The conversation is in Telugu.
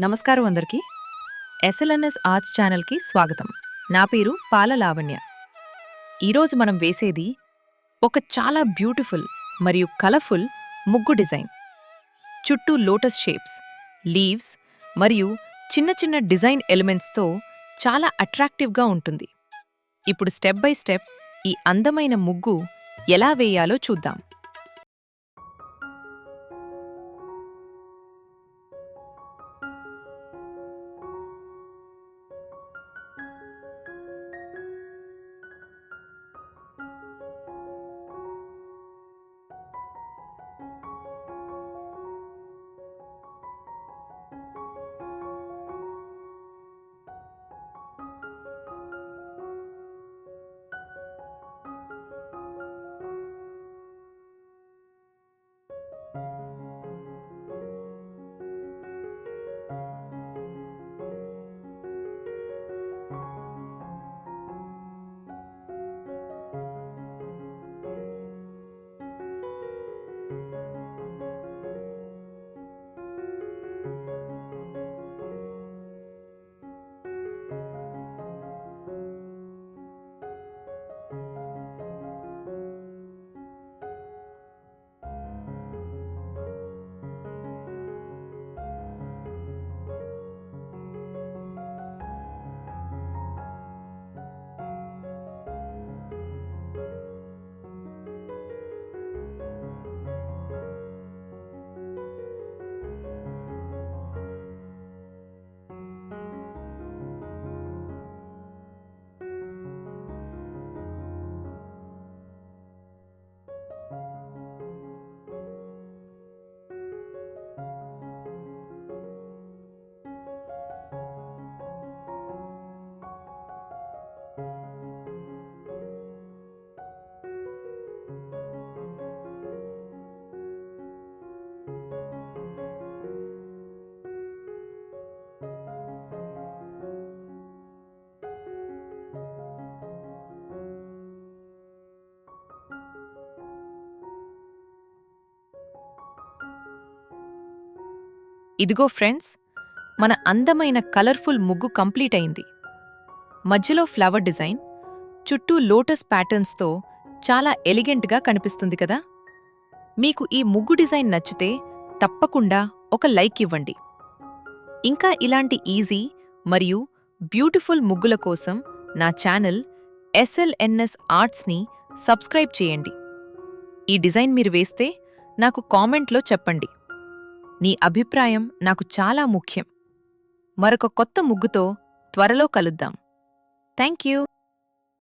నమస్కారం అందరికీ. ఎస్ఎల్ఎన్ఎస్ ఆర్ట్స్ ఛానల్కి స్వాగతం. నా పేరు పాల లావణ్య. ఈరోజు మనం వేసేది ఒక చాలా బ్యూటిఫుల్ మరియు కలర్ఫుల్ ముగ్గు డిజైన్. చుట్టూ లోటస్ షేప్స్ లీవ్స్ మరియు చిన్న చిన్న డిజైన్ ఎలిమెంట్స్తో చాలా అట్రాక్టివ్గా ఉంటుంది. ఇప్పుడు స్టెప్ బై స్టెప్ ఈ అందమైన ముగ్గు ఎలా వేయాలో చూద్దాం. ఇదిగో ఫ్రెండ్స్ మన అందమైన కలర్ఫుల్ ముగ్గు కంప్లీట్ అయింది. మధ్యలో ఫ్లవర్ డిజైన్ చుట్టూ లోటస్ ప్యాటర్న్స్తో చాలా ఎలిగెంట్గా కనిపిస్తుంది కదా? మీకు ఈ ముగ్గు డిజైన్ నచ్చితే తప్పకుండా ఒక లైక్ ఇవ్వండి. ఇంకా ఇలాంటి ఈజీ మరియు బ్యూటిఫుల్ ముగ్గుల కోసం నా ఛానల్ ఎస్ఎల్ఎన్ఎస్ ఆర్ట్స్ని సబ్స్క్రైబ్ చేయండి. ఈ డిజైన్ మీరు వేస్తే నాకు కామెంట్లో చెప్పండి. నీ అభిప్రాయం నాకు చాలా ముఖ్యం. మరొక కొత్త ముగ్గుతో త్వరలో కలుద్దాం. Thank you